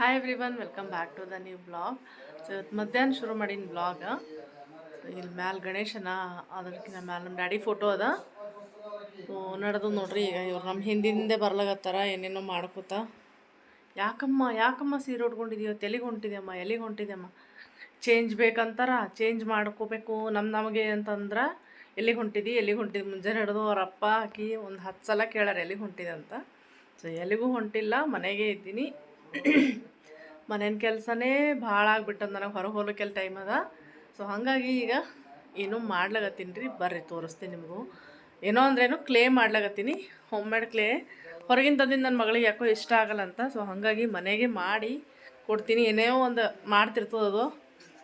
Hi everyone welcome back to the new blog so ಇವತ್ತು ಮಧ್ಯಾಹ್ನ ಶುರು ಮಾಡೀನಿ ಬ್ಲಾಗ ಇಲ್ಲಿ ಮ್ಯಾಲ ಗಣೇಶನ ಅದಕ್ಕಿಂತ ಮ್ಯಾಲ ನಮ್ಮ ಡ್ಯಾಡಿ ಫೋಟೋ ಅದ. ಸೊ ನಡೆದು ನೋಡ್ರಿ, ಈಗ ಇವ್ರು ನಮ್ಮ ಹಿಂದಿಂದೆ ಬರ್ಲಾಗತ್ತಾರ ಏನೇನೋ ಮಾಡ್ಕೋತ. ಯಾಕಮ್ಮ ಯಾಕಮ್ಮ ಸೀರೆ ಉಟ್ಕೊಂಡಿದೀವ ತೆಲಿಗೆ ಹೊಂಟಿದ್ಯಮ್ಮ ಎಲ್ಲಿಗೆ ಹೊಂಟಿದೆಯಮ್ಮ? ಚೇಂಜ್ ಬೇಕಂತಾರ ಚೇಂಜ್ ಮಾಡ್ಕೋಬೇಕು. ನಮ್ಮ ನಮಗೆ ಅಂತಂದ್ರೆ ಎಲ್ಲಿಗೆ ಹೊಂಟಿದಿ ಎಲ್ಲಿಗೆ ಹೊಂಟಿದ್ದು ಮುಂಜಾನೆ ಹಿಡಿದು ಅವ್ರ ಅಪ್ಪ ಹಾಕಿ ಒಂದು ಹತ್ತು ಸಲ ಕೇಳಾರ ಎಲ್ಲಿಗೆ ಹೊಂಟಿದೆ ಅಂತ. ಸೊ ಎಲ್ಲಿಗೂ ಹೊಂಟಿಲ್ಲ, ಮನೆಗೆ ಇದ್ದೀನಿ. ಮನೇನ ಕೆಲಸನೇ ಭಾಳ ಆಗ್ಬಿಟ್ಟದ ನನಗೆ ಹೊರಗೆ ಹೋಗ್ಲಿಕ್ಕೆಲ್ಲ ಟೈಮ್ ಅದ. ಸೊ ಹಾಗಾಗಿ ಈಗ ಏನು ಮಾಡ್ಲಾಗತ್ತೀನಿ ರೀ. ಬರ್ರಿ, ತೋರಿಸ್ತೀನಿ ನಿಮಗೂ. ಏನೋ ಅಂದ್ರೇನು ಕ್ಲೇ ಮಾಡ್ಲಾಗತ್ತೀನಿ ಹೋಮ್ ಮೇಡ್ ಕ್ಲೇ ಹೊರಗಿನ ತಂದಿನ ನನ್ನ ಮಗಳಿಗೆ ಯಾಕೋ ಇಷ್ಟ ಆಗಲ್ಲ ಅಂತ. ಸೊ ಹಾಗಾಗಿ ಮನೆಗೆ ಮಾಡಿ ಕೊಡ್ತೀನಿ. ಏನೇ ಒಂದು ಮಾಡ್ತಿರ್ತದ ಅದು.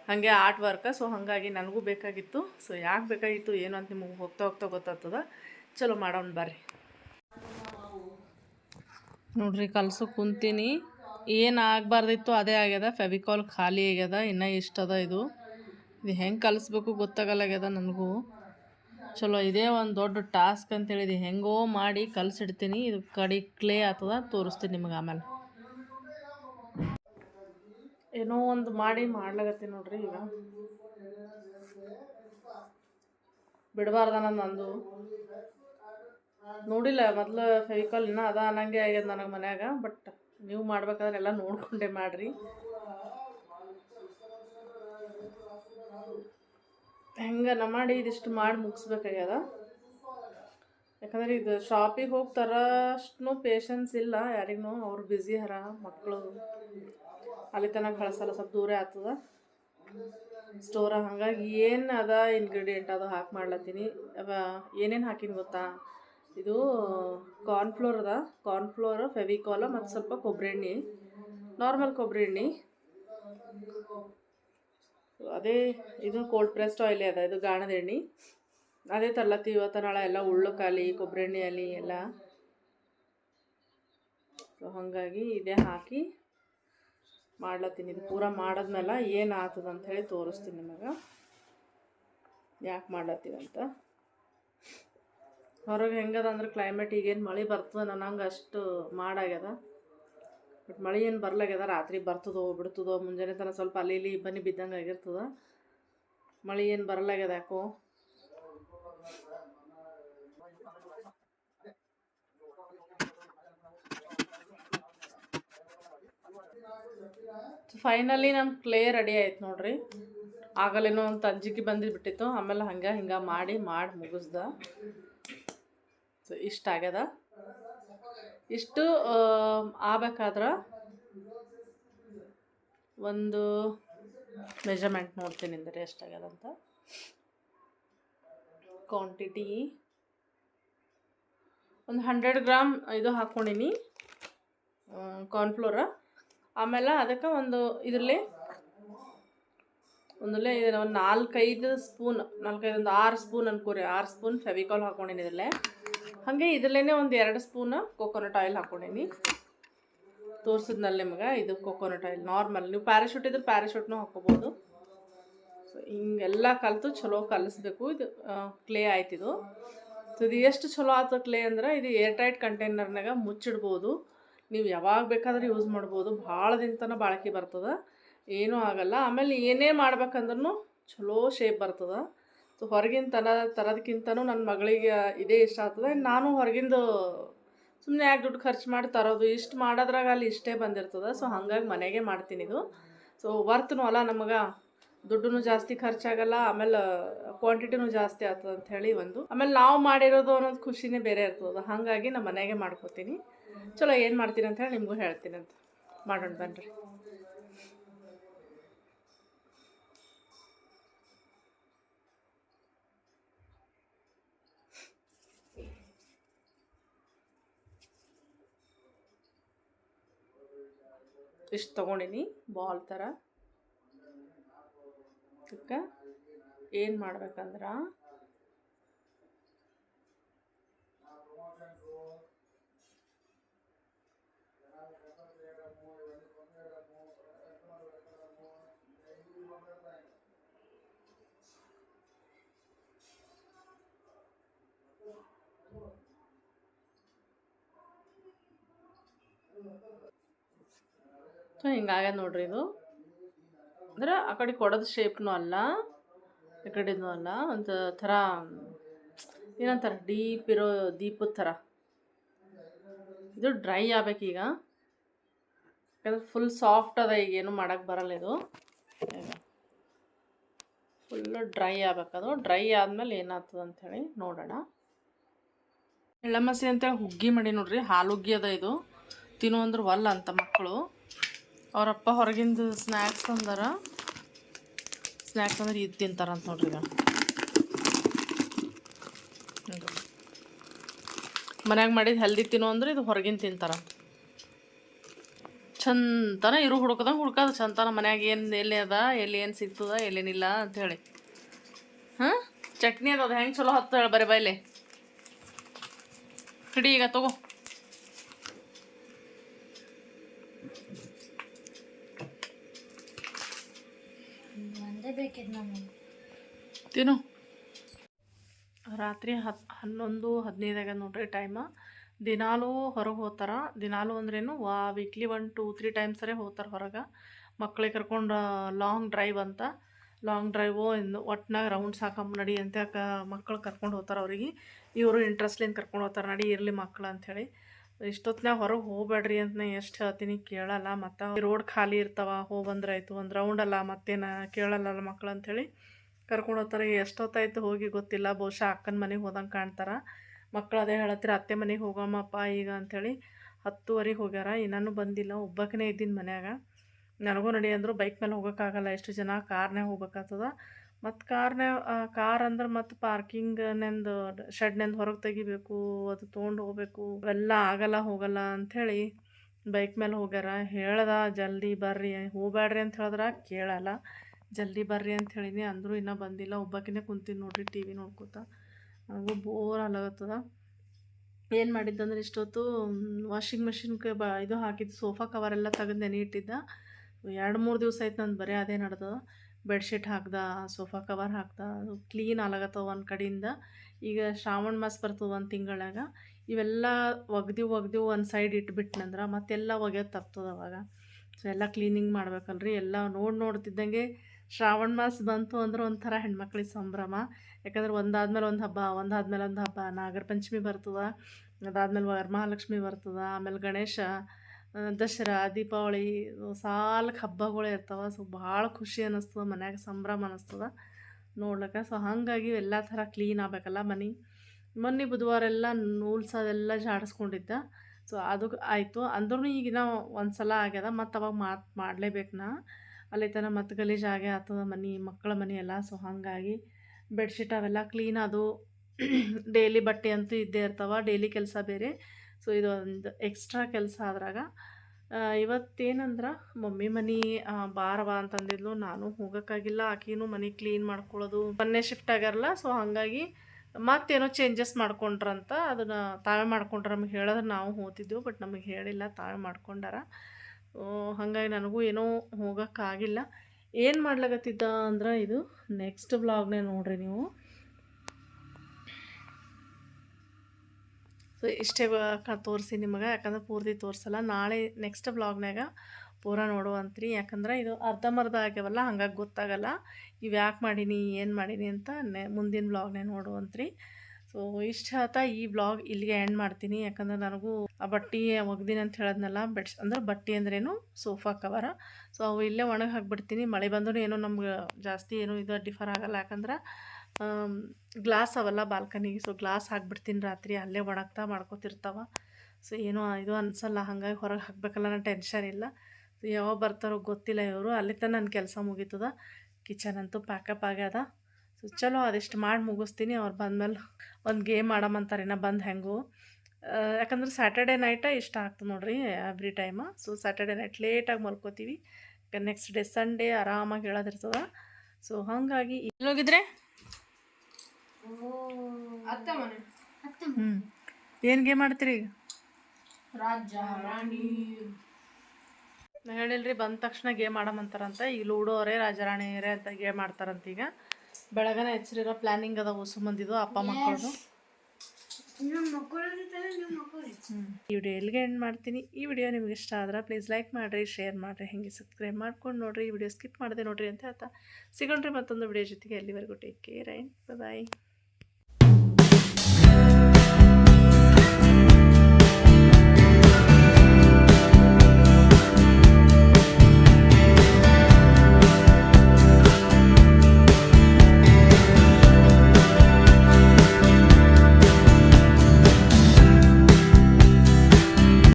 ಹಾಗೆ ಆರ್ಟ್ ವರ್ಕ ಸೊ ಹಾಗಾಗಿ ನನಗೂ ಬೇಕಾಗಿತ್ತು. ಸೊ ಯಾಕೆ ಬೇಕಾಗಿತ್ತು, ಏನು ಅಂತ ನಿಮಗೆ ಹೋಗ್ತಾ ಹೋಗ್ತಾ ಗೊತ್ತಾಗ್ತದ. ಚಲೋ ಮಾಡೋಣ ಬರ್ರಿ. ನೋಡ್ರಿ ಕಲ್ಸು ಕುಂತೀನಿ. ಏನು ಆಗಬಾರ್ದಿತ್ತು ಅದೇ ಆಗ್ಯದ. ಫೆವಿಕಾಲ್ ಖಾಲಿ ಆಗ್ಯದ. ಇನ್ನೂ ಇಷ್ಟದ ಇದು? ಇದು ಹೆಂಗೆ ಕಲಿಸ್ಬೇಕು ಗೊತ್ತಾಗಲ್ಲಾಗ್ಯದ ನನಗೂ. ಚಲೋ, ಇದೇ ಒಂದು ದೊಡ್ಡ ಟಾಸ್ಕ್ ಅಂತೇಳಿ ಇದು ಹೆಂಗೋ ಮಾಡಿ ಕಲಿಸಿಡ್ತೀನಿ. ಇದು ಕಡಿ ಕ್ಲೇ ಆಗ್ತದ, ತೋರಿಸ್ತೀನಿ ನಿಮಗೆ ಆಮೇಲೆ. ಏನೋ ಒಂದು ಮಾಡಿ ಮಾಡ್ಲಾಗತ್ತೀನಿ ನೋಡ್ರಿ ಈಗ. ಬಿಡಬಾರ್ದ ನಂದು. ನೋಡಿಲ್ಲ, ಮೊದಲು ಫೆವಿಕಾಲ್ ಇನ್ನೂ ಅದ ಅನ್ನಂಗೆ ಆಗ್ಯದ ನನಗೆ ಮನ್ಯಾಗ ಬಟ್ ನೀವು ಮಾಡ್ಬೇಕಾದ್ರೆ ಎಲ್ಲ ನೋಡ್ಕೊಂಡೆ ಮಾಡ್ರಿ. ಹೆಂಗೆ ನಾ ಮಾಡಿ ಇದಿಷ್ಟು ಮಾಡಿ ಮುಗಿಸ್ಬೇಕಾಗ್ಯದ? ಯಾಕಂದ್ರೆ ಇದು ಶಾಪಿಗೆ ಹೋಗಿ ತರೋಷ್ಟು ಪೇಷನ್ಸ್ ಇಲ್ಲ ಯಾರಿಗೂ ಅವ್ರು ಬ್ಯುಸಿ ಹರ ಮಕ್ಕಳು ಅಲ್ಲಿ ತನಕ ಕಳಿಸಲ್ಲ ಸ್ವಲ್ಪ ದೂರ ಆಗ್ತದ. ಸ್ಟೋರ ಹಾಗಾಗಿ ಏನು ಅದ ಇಂಗ್ರೀಡಿಯೆಂಟ್ ಅದು ಹಾಕಿ ಮಾಡ್ಲತ್ತೀನಿ. ಏನೇನು ಹಾಕಿನಿ ಗೊತ್ತಾ? ಇದು ಕಾರ್ನ್ಫ್ಲೋರ್ ಅದ. ಕಾರ್ನ್ಫ್ಲೋರ್ ಫೆವಿಕಾಲ ಮತ್ತು ಸ್ವಲ್ಪ ಕೊಬ್ಬರಿ ಎಣ್ಣೆ. ನಾರ್ಮಲ್ ಕೊಬ್ಬರಿ ಎಣ್ಣೆ. ಅದೇ ಇದು ಕೋಲ್ಡ್ ಪ್ರೆಸ್ಡ್ ಆಯಿಲೇ ಅದ. ಇದು ಗಾಣದ ಎಣ್ಣೆ. ಅದೇ ತರ್ಲತ್ತಿ ಇವತ್ತು ನಾಳೆ ಎಲ್ಲ ಉಳ್ಳುಕಾಲಿ ಕೊಬ್ಬರಿ ಎಣ್ಣೆ ಅಲ್ಲಿ ಎಲ್ಲ. ಸೊ ಹಾಗಾಗಿ ಇದೇ ಹಾಕಿ ಮಾಡ್ಲತ್ತೀನಿ. ಇದು ಪೂರ ಮಾಡಿದ್ಮೇಲೆ ಏನು ಆಗ್ತದಂಥೇಳಿ ತೋರಿಸ್ತೀನಿ ನಿಮಗೆ. ಯಾಕೆ ಮಾಡ್ಲತ್ತೀವಂತ. ಹೊರಗೆ ಹೆಂಗದ ಅಂದ್ರೆ ಕ್ಲೈಮೇಟ್ ಈಗೇನು ಮಳೆ ಬರ್ತದೆ ನನಗೆ ಅಷ್ಟು ಮಾಡಾಗ್ಯದ. ಬಟ್ ಮಳೆ ಏನು ಬರ್ಲಾಗ್ಯದ ರಾತ್ರಿ ಬರ್ತದೋ ಬಿಡ್ತದೋ ಮುಂಜಾನೆ ತನಕ ಸ್ವಲ್ಪ ಅಲ್ಲಿ ಇಲ್ಲಿ ಇಬ್ಬನಿ ಬಿದ್ದಂಗೆ ಆಗಿರ್ತದ. ಮಳೆ ಏನು ಬರಲಾಗ್ಯದ ಯಾಕೋ? ಫೈನಲಿ ನಮ್ಮ ಕ್ಲೇ ರೆಡಿ ಆಯ್ತು ನೋಡ್ರಿ. ಆಗಲೇನೋ ಒಂದು ತಂಜಿಗೆ ಬಂದಿಬಿಟ್ಟಿತ್ತು ಆಮೇಲೆ ಹಂಗೆ ಹಿಂಗೆ ಮಾಡಿ ಮಾಡಿ ಮುಗಿಸ್ದ. ಸೊ ಇಷ್ಟ ಆಗ್ಯದ? ಇಷ್ಟು ಆಗ್ಬೇಕಾದ್ರೆ ಒಂದು ಮೆಜರ್ಮೆಂಟ್ ನೋಡ್ತೀನಿ ಅಂದರೆ ಎಷ್ಟಾಗ್ಯದ ಅಂತ. ಕ್ವಾಂಟಿಟಿ ಒಂದು ಹಂಡ್ರೆಡ್ ಗ್ರಾಮ್ ಇದು ಹಾಕ್ಕೊಂಡಿನಿ ಕಾರ್ನ್ಫ್ಲೋರ ಆಮೇಲೆ ಅದಕ್ಕೆ ಒಂದು ಇದರಲ್ಲಿ ಒಂದಲ್ಲೇ ಒಂದು ನಾಲ್ಕೈದು ಸ್ಪೂನ್ ನಾಲ್ಕೈದು ಒಂದು ಆರು ಸ್ಪೂನ್ ಅನ್ಕೋರಿ. ಆರು ಸ್ಪೂನ್ ಫೆವಿಕಾಲ್ ಹಾಕ್ಕೊಂಡಿನಿ ಇದರಲ್ಲೇ. ಹಾಗೆ ಇದರಲ್ಲೇ ಒಂದು ಎರಡು ಸ್ಪೂನ್ ಕೊಕೊನಟ್ ಆಯಿಲ್ ಹಾಕ್ಕೊಂಡೀನಿ ತೋರಿಸಿದ್ನಲ್ಲಿ ನಿಮಗೆ? ಇದು ಕೊಕೊನಟ್ ಆಯಿಲ್ ನಾರ್ಮಲ್ ನೀವು ಪ್ಯಾರಾಶೂಟ್ ಇದ್ರೆ ಪ್ಯಾರಾಶೂಟ್ನೂ ಹಾಕ್ಕೋಬೋದು ಸೊ ಹಿಂಗೆಲ್ಲ ಕಲಿತು ಚಲೋ ಕಲಿಸ್ಬೇಕು. ಇದು ಕ್ಲೇ ಆಯ್ತಿದು ಸೊ ಇದು. ಎಷ್ಟು ಚಲೋ ಆಯ್ತು ಕ್ಲೇ ಅಂದ್ರೆ ಇದು ಏರ್ ಟೈಟ್ ಕಂಟೈನರ್ನಾಗ ಮುಚ್ಚಿಡ್ಬೋದು. ನೀವು ಯಾವಾಗ ಬೇಕಾದ್ರೆ ಯೂಸ್ ಮಾಡ್ಬೋದು. ಭಾಳ ದಿನ ತನಕ ಬಾಳಿಕೆ ಬರ್ತದೆ. ಏನೂ ಆಗಲ್ಲ. ಆಮೇಲೆ ಏನೇ ಮಾಡ್ಬೇಕಂದ್ರೂ ಚಲೋ ಶೇಪ್ ಬರ್ತದೆ. ಸೊ ಹೊರಗಿನ ತನ ತರೋದಕ್ಕಿಂತನೂ ನನ್ನ ಮಗಳಿಗೆ ಇದೇ ಇಷ್ಟ ಆಗ್ತದೆ. ನಾನು ಹೊರಗಿಂದು ಸುಮ್ಮನೆ ಯಾಕೆ ದುಡ್ಡು ಖರ್ಚು ಮಾಡಿ ತರೋದು? ಇಷ್ಟು ಮಾಡೋದ್ರಾಗ ಅಲ್ಲಿ ಇಷ್ಟೇ ಬಂದಿರ್ತದೆ. ಸೊ ಹಾಗಾಗಿ ಮನೆಗೆ ಮಾಡ್ತೀನಿ ಇದು. ಸೊ ವರ್ತ್ನು ಅಲ್ಲ ನಮಗೆ. ದುಡ್ಡು ಜಾಸ್ತಿ ಖರ್ಚಾಗಲ್ಲ, ಆಮೇಲೆ ಕ್ವಾಂಟಿಟಿನೂ ಜಾಸ್ತಿ ಆಗ್ತದೆ ಅಂತ ಹೇಳಿ ಒಂದು. ಆಮೇಲೆ ನಾವು ಮಾಡಿರೋದು ಅನ್ನೋದು ಖುಷಿನೇ ಬೇರೆ ಇರ್ತದೆ. ಹಾಗಾಗಿ ನಾನು ಮನೆಗೆ ಮಾಡ್ಕೋತೀನಿ. ಚಲೋ ಏನು ಮಾಡ್ತೀನಿ ಅಂತ ಹೇಳಿ ನಿಮಗೂ ಹೇಳ್ತೀನಿ ಅಂತ. ಮಾಡೋಣ ಬನ್ನಿರಿ ಇಷ್ಟು ತೊಗೊಂಡಿನಿ. ಬಾಲ್ ಥರ. ಅದಕ್ಕೆ ಏನು ಮಾಡ್ಬೇಕಂದ್ರೆ? ಸೊ ಸೊ ಹಿಂಗಾಗ್ಯದ ನೋಡ್ರಿ ಇದು. ಅಂದ್ರೆ ಆ ಕಡೆ ಕೊಡೋದು ಶೇಪ್ನೂ ಅಲ್ಲ, ಈ ಕಡೆನೂ ಅಲ್ಲ ಒಂದು ಥರ ಏನಂತಾರೆ ಡೀಪ್ ಇರೋ ದೀಪದ ಥರ. ಇದು ಡ್ರೈ ಆಗ್ಬೇಕೀಗ ಯಾಕಂದ್ರೆ ಫುಲ್ ಸಾಫ್ಟ್ ಅದ, ಈಗ ಏನು ಮಾಡೋಕ್ಕೆ ಬರಲ್ಲ ಇದು. ಫುಲ್ಲು ಡ್ರೈ ಆಗ್ಬೇಕದು ಡ್ರೈ ಆದಮೇಲೆ ಏನಾಗ್ತದೆ ಅಂಥೇಳಿ ನೋಡೋಣ. ಎಳ್ಳಮಸಿ ಅಂತೇಳಿ ಹುಗ್ಗಿ ಮಾಡಿ ನೋಡ್ರಿ ಹಾಲು ಹುಗ್ಗಿ ಅದ ಇದು. ತಿನ್ನು ಅಂದ್ರೆ ಒಲ್ಲ ಅಂತ ಮಕ್ಕಳು. ಅವರಪ್ಪ ಹೊರಗಿಂದ ಸ್ನ್ಯಾಕ್ಸ್ ಅಂದಾರ ಸ್ನ್ಯಾಕ್ಸ್ ಅಂದ್ರೆ ಇದು ತಿಂತಾರಂತ ನೋಡ್ರಿ ಈಗ. ಮನ್ಯಾಗ ಮಾಡಿದ ಹೆಲ್ದಿ ತಿನ್ನೋ ಅಂದ್ರೆ ಇದು ಹೊರಗಿನ ತಿಂತಾರ. ಚಂತನ ಇರು ಹುಡ್ಕದಂಗೆ ಹುಡುಕದ ಚಂತನ ಮನ್ಯಾಗ ಏನು ಎಲ್ಲಿ ಅದ ಎಲ್ಲಿ ಏನು ಸಿಗ್ತದ ಎಲ್ಲೇನಿಲ್ಲ ಅಂಥೇಳಿ ಹಾಂ? ಚಟ್ನಿ ಅದ, ಅದು ಹೆಂಗೆ ಚಲೋ ಹತ್ತು ಹೇಳಿ ಬರೀ ಬೈಲೆ ಕಡಿ ಈಗ ತಗೋ. ತಿನ್ನು. ರಾತ್ರಿ ಹತ್ ಹನ್ನೊಂದು ಹದಿನೈದಾಗ ನೋಡ್ರಿ ಟೈಮ ದಿನಾಲೂ ಹೊರಗೆ ಹೋಗ್ತಾರ ದಿನಾಲೂ ಅಂದ್ರೇನು ವಾ ವೀಕ್ಲಿ ಒನ್ ಟೂ ತ್ರೀ ಟೈಮ್ಸರೇ ಹೋಗ್ತಾರೆ ಹೊರಗೆ. ಮಕ್ಕಳಿಗೆ ಕರ್ಕೊಂಡು ಲಾಂಗ್ ಡ್ರೈವ್ ಅಂತ. ಲಾಂಗ್ ಡ್ರೈವು ಇನ್ನು ಒಟ್ನಾಗ ರೌಂಡ್ಸ್ ಹಾಕಂಬ ನಡಿ ಅಂತ ಮಕ್ಕಳು ಮಕ್ಳು ಕರ್ಕೊಂಡು ಹೋಗ್ತಾರೆ ಅವ್ರಿಗೆ. ಇವರು ಇಂಟ್ರೆಸ್ಟ್ಲಿಂದ ಕರ್ಕೊಂಡು ಹೋಗ್ತಾರೆ ನಡಿ ಇರಲಿ ಮಕ್ಕಳು ಅಂಥೇಳಿ ಇಷ್ಟೊತ್ತಿನಾಗ ಹೊರಗೆ ಹೋಗ್ಬೇಡ್ರಿ ಅಂತ ನಾ ಎಷ್ಟು ಹೇಳ್ತೀನಿ ಕೇಳಲ್ಲ ಮತ್ತು ರೋಡ್ ಖಾಲಿ ಇರ್ತಾವ, ಹೋಗಿ ಬಂದ್ರೆ ಆಯಿತು, ಒಂದು ರೌಂಡ್ ಅಲ್ಲ ಮತ್ತೇನು ಕೇಳಲ್ಲ ಮಕ್ಳು ಅಂಥೇಳಿ ಕರ್ಕೊಂಡು ಹೋಗ್ತಾರೆ. ಎಷ್ಟೊತ್ತಾಯ್ತು ಹೋಗಿ ಗೊತ್ತಿಲ್ಲ, ಬಹುಶಃ ಅಕ್ಕನ ಮನೆಗೆ ಹೋದಂಗೆ ಕಾಣ್ತಾರೆ. ಮಕ್ಳು ಅದೇ ಹೇಳತ್ತಿರ, ಅತ್ತೆ ಮನೆಗೆ ಹೋಗಮ್ಮಪ್ಪ ಈಗ ಅಂಥೇಳಿ ಹತ್ತುವರೆಗೆ ಹೋಗ್ಯಾರ. ಇನ್ನೂ ಬಂದಿಲ್ಲ ಒಬ್ಬಕ್ಕನೇ ಇದ್ದೀನಿ ಮನ್ಯಾಗ. ನನಗೂ ನಡಿ ಅಂದರು ಬೈಕ್ ಮೇಲೆ ಹೋಗೋಕ್ಕಾಗಲ್ಲ, ಎಷ್ಟು ಜನ ಕಾರ್ನೇ ಹೋಗ್ಬೇಕಾಗ್ತದ. ಮತ್ತು ಕಾರ್ನೇ ಕಾರ್ ಅಂದ್ರೆ ಮತ್ತು ಪಾರ್ಕಿಂಗ್ನೆಂದು ಶೆಡ್ನಿಂದ ಹೊರಗೆ ತೆಗಿಬೇಕು, ಅದು ತೊಗೊಂಡು ಹೋಗ್ಬೇಕು ಎಲ್ಲ ಆಗಲ್ಲ, ಹೋಗಲ್ಲ ಅಂಥೇಳಿ ಬೈಕ್ ಮೇಲೆ ಹೋಗ್ಯಾರ. ಹೇಳ್ದ, ಜಲ್ದಿ ಬರ್ರಿ ಹೋಗ್ಬೇಡ್ರಿ ಅಂತ ಹೇಳಿದ್ರೆ ಕೇಳಲ್ಲ. ಜಲ್ದಿ ಬರ್ರಿ ಅಂತ ಹೇಳಿನಿ, ಅಂದರೂ ಇನ್ನೂ ಬಂದಿಲ್ಲ. ಒಬ್ಬಾಕಿನೇ ಕುಂತೀನಿ ನೋಡ್ರಿ, ಟಿ ವಿ ನೋಡ್ಕೊತ. ನನಗೂ ಬೋರ್ ಅಲಾಗತ್ತದ. ಏನು ಮಾಡಿದ್ದಂದ್ರೆ ಇಷ್ಟೊತ್ತು ವಾಷಿಂಗ್ ಮೆಷಿನ್ಗೆ ಬ, ಇದು ಹಾಕಿದ್ದು ಸೋಫಾ ಕವರೆಲ್ಲ ತೆಗೆದು ನೆನೆ ಇಟ್ಟಿದ್ದ. ಎರಡು ಮೂರು ದಿವಸ ಆಯ್ತು ನಂದು ಬರೀ, ಅದೇ ನಡ್ದದ. ಬೆಡ್ಶೀಟ್ ಹಾಕ್ದ, ಸೋಫಾ ಕವರ್ ಹಾಕ್ದ, ಕ್ಲೀನ್ ಆಲಾಗತ್ತವ ಒಂದು ಕಡೆಯಿಂದ ಈಗ ಶ್ರಾವಣ ಮಾಸ ಬರ್ತದೆ ಒಂದು ತಿಂಗಳಾಗ ಇವೆಲ್ಲ ಒಗ್ದು ಒಗ್ದು ಒಂದು ಸೈಡ್ ಇಟ್ಬಿಟ್ನಂದ್ರೆ ಮತ್ತೆಲ್ಲ ಒಗೆಯೋದು ತಪ್ತದ ಅವಾಗ. ಸೊ ಎಲ್ಲ ಕ್ಲೀನಿಂಗ್ ಮಾಡ್ಬೇಕಲ್ರಿ. ಎಲ್ಲ ನೋಡಿ ನೋಡ್ತಿದ್ದಂಗೆ ಶ್ರಾವಣ ಮಾಸ ಬಂತು ಅಂದ್ರೆ ಒಂಥರ ಹೆಣ್ಮಕ್ಳಿಗೆ ಸಂಭ್ರಮ. ಯಾಕಂದ್ರೆ ಒಂದಾದ್ಮೇಲೆ ಒಂದು ಹಬ್ಬ, ಒಂದಾದ್ಮೇಲೆ ಒಂದು ಹಬ್ಬ. ನಾಗರ ಪಂಚಮಿ ಬರ್ತದೆ, ಅದಾದ್ಮೇಲೆ ವರಮಹಾಲಕ್ಷ್ಮಿ ಬರ್ತದೆ, ಆಮೇಲೆ ಗಣೇಶ ದಸರಾ, ದೀಪಾವಳಿ ಸಾಲಕ್ಕೆ ಹಬ್ಬಗಳು ಇರ್ತಾವೆ. ಸೊ, ಭಾಳ ಖುಷಿ ಅನ್ನಿಸ್ತದೆ ಮನ್ಯಾಗ ಸಂಭ್ರಮ ಅನ್ನಿಸ್ತದ ನೋಡ್ಲಿಕ್ಕೆ, ಸೊ, ಹಾಗಾಗಿ ಎಲ್ಲ ಥರ ಕ್ಲೀನ್ ಆಗಬೇಕಲ್ಲ ಮನೆ. ಮೊನ್ನೆ ಬುಧವಾರ ಎಲ್ಲ ನೂಲ್ಸ್ ಅದೆಲ್ಲ ಜಾಡಿಸ್ಕೊಂಡಿದ್ದ ಸೊ, ಅದು ಆಯಿತು. ಅಂದ್ರೂ ಈಗ ನಾವು ಒಂದು ಸಲ ಆಗ್ಯದ ಮತ್ತು ಅವಾಗ ಮಾತು ಮಾಡಲೇಬೇಕು ನಾ. ಅಲ್ಲಿ ತನಕ ಮತ್ತು ಗಲೀಜು ಆಗೇ ಆಗ್ತದ ಮನೆ, ಮಕ್ಕಳ ಮನೆ ಎಲ್ಲ. ಸೊ, ಹಾಗಾಗಿ ಬೆಡ್ಶೀಟ್ ಅವೆಲ್ಲ ಕ್ಲೀನ್ ಅದು. ಡೈಲಿ ಬಟ್ಟೆ ಅಂತೂ ಇದ್ದೇ ಇರ್ತಾವ. ಡೈಲಿ ಕೆಲಸ ಬೇರೆ. ಸೊ ಇದು ಒಂದು ಎಕ್ಸ್ಟ್ರಾ ಕೆಲಸ ಆದ್ರಾಗ. ಇವತ್ತೇನಂದ್ರೆ, ಮಮ್ಮಿ ಮನೆ ಬಾರವ ಅಂತಂದಿದ್ಲು. ನಾನು ಹೋಗೋಕ್ಕಾಗಿಲ್ಲ. ಆಕಿನೂ ಮನೆ ಕ್ಲೀನ್ ಮಾಡ್ಕೊಳ್ಳೋದು ಮೊನ್ನೆ ಶಿಫ್ಟ್ ಆಗ್ಯಾರಲ್ಲ. ಸೊ, ಹಾಗಾಗಿ ಮತ್ತೇನೋ ಚೇಂಜಸ್ ಮಾಡ್ಕೊಂಡ್ರಂತ. ಅದನ್ನು ತಾವೇ ಮಾಡ್ಕೊಂಡ್ರೆ ನಮಗೆ ಹೇಳಿದ್ರೆ ನಾವು ಹೋತಿದ್ದೆವು ಬಟ್ ನಮಗೆ ಹೇಳಿಲ್ಲ ತಾವೇ ಮಾಡ್ಕೊಂಡಾರ. ಹಾಗಾಗಿ ನನಗೂ ಏನೋ ಹೋಗೋಕ್ಕಾಗಿಲ್ಲ. ಏನು ಮಾಡ್ಲಾಗತ್ತಿದ್ದ ಅಂದ್ರೆ, ಇದು ನೆಕ್ಸ್ಟ್ ಬ್ಲಾಗ್ನೇ ನೋಡ್ರಿ ನೀವು. ಸೊ ಇಷ್ಟೇ ತೋರಿಸಿ ನಿಮಗೆ, ಯಾಕಂದ್ರೆ ಪೂರ್ತಿ ತೋರಿಸಲ್ಲ. ನಾಳೆ ನೆಕ್ಸ್ಟ್ ಬ್ಲಾಗ್ನಾಗ ಪೂರ ನೋಡುವಂತ್ರಿ ಯಾಕಂದ್ರೆ ಇದು ಅರ್ಧಂಬರ್ಧ ಆಗ್ಯಾವಲ್ಲ, ಹಂಗಾಗಿ ಗೊತ್ತಾಗಲ್ಲ. ಇವು ಯಾಕೆ ಮಾಡೀನಿ, ಏನು ಮಾಡೀನಿ ಅಂತ ನೆ ಮುಂದಿನ ಬ್ಲಾಗ್ನೇ ನೋಡುವಂತ್ರಿ ಸೊ ಇಷ್ಟ ಹೇಳ್ತಾ ಈ ಬ್ಲಾಗ್ ಇಲ್ಲಿಗೆ ಎಂಡ್ ಮಾಡ್ತೀನಿ. ಯಾಕಂದ್ರೆ ನನಗೂ ಆ ಬಟ್ಟೆ ಒಗ್ದಿನ ಅಂತ ಹೇಳದ್ನಲ್ಲ ಬೆಡ್ಸ್ ಅಂದ್ರೆ ಬಟ್ಟೆ ಅಂದ್ರೇನು ಸೋಫಾ ಕವರ. ಸೊ ಅವು ಇಲ್ಲೇ ಒಣಗಿ ಹಾಕ್ಬಿಡ್ತೀನಿ. ಮಳೆ ಬಂದರೂ ಏನೋ ನಮ್ಗೆ ಜಾಸ್ತಿ ಏನೂ ಇದು ಡಿಫರ್ ಆಗಲ್ಲ. ಯಾಕಂದ್ರೆ ಗ್ಲಾಸ್ ಅವೆಲ್ಲ ಬಾಲ್ಕನಿಗೆ ಸೊ ಗ್ಲಾಸ್ ಹಾಕ್ಬಿಡ್ತೀನಿ ರಾತ್ರಿ, ಅಲ್ಲೇ ಒಣಗ್ತಾ ಮಾಡ್ಕೊತಿರ್ತಾವ. ಸೊ ಏನೂ ಇದು ಅನಿಸಲ್ಲ, ಹಾಗಾಗಿ ಹೊರಗೆ ಹಾಕ್ಬೇಕಲ್ಲ ನಾನು ಟೆನ್ಷನ್ ಇಲ್ಲ. ಸೊ ಯಾವಾಗ ಬರ್ತಾರೋ ಗೊತ್ತಿಲ್ಲ ಇವರು, ಅಲ್ಲಿ ತನಕ ನನ್ನ ಕೆಲಸ ಮುಗೀತದ. ಕಿಚನ್ ಅಂತೂ ಪ್ಯಾಕಪ್ ಆಗ್ಯದ ಸೊ ಚಲೋ, ಅದೆಷ್ಟು ಮಾಡಿ ಮುಗಿಸ್ತೀನಿ, ಅವ್ರು ಬಂದಮೇಲೆ ಒಂದು ಗೇಮ್ ಮಾಡಮ್ಮಂತಾರೆ ಇನ್ನು ಬಂದು ಹೆಂಗು. ಯಾಕಂದ್ರೆ ಸ್ಯಾಟರ್ಡೆ ನೈಟ ಇಷ್ಟ ಆಗ್ತದೆ ನೋಡ್ರಿ every time so Saturday night ಲೇಟಾಗಿ ಮಲ್ಕೋತೀವಿ. ನೆಕ್ಸ್ಟ್ ಡೇ ಸಂಡೇ ಆರಾಮಾಗಿ ಹೇಳೋದಿರ್ತದ. ಸೊ ಹಾಗಾಗಿ ಹೋಗಿದ್ರೆ ಅತ್ತೆ ಮನೆ. ಅತ್ತೆ ಹ್ಞೂ ಏನು ಗೇಮ್ ಆಡ್ತೀರಿ ಈಗ? ರಾಜ ರಾಣಿ. ನಾ ಹೇಳಿಲ್ರಿ ಬಂದ ತಕ್ಷಣ ಗೇಮ್ ಆಡಮಂತಾರಂತ. ಈಗ ಲೂಡೋರೇ ಅವರೇ ರಾಜರಾಣಿಯರೇ ಅಂತ ಗೇಮ್ ಆಡ್ತಾರಂತ ಈಗ. ಬೆಳಗನೆ ಎಚ್ಚರಿರೋ ಪ್ಲ್ಯಾನಿಂಗ್ ಅದ ಹೊಸ ಮಂದಿದು ಅಪ್ಪ ಮಕ್ಕಳಿ ಈ ವಿಡಿಯೋ ಎಲ್ಲಿಗೆ ಎಂಡ್ ಮಾಡ್ತೀನಿ? ಈ ವಿಡಿಯೋ ನಿಮ್ಗೆ ಇಷ್ಟ ಆದ್ರೆ ಪ್ಲೀಸ್ ಲೈಕ್ ಮಾಡಿರಿ ಶೇರ್ ಮಾಡಿರಿ ಹೆಂಗೆ ಸಬ್ಸ್ಕ್ರೈಬ್ ಮಾಡ್ಕೊಂಡು ನೋಡಿರಿ. ಈ ವಿಡಿಯೋ ಸ್ಕಿಪ್ ಮಾಡಿದೆ ನೋಡಿರಿ ಅಂತ ಹೇಳ್ತಾ. ಸಿಗೋಣ್ರಿ ಮತ್ತೊಂದು ವಿಡಿಯೋ ಜೊತೆಗೆ. ಅಲ್ಲಿವರೆಗೂ ಟೇಕ್ ಕೇರ್ ಆ್ಯಂಡ್ ಬಾಯ್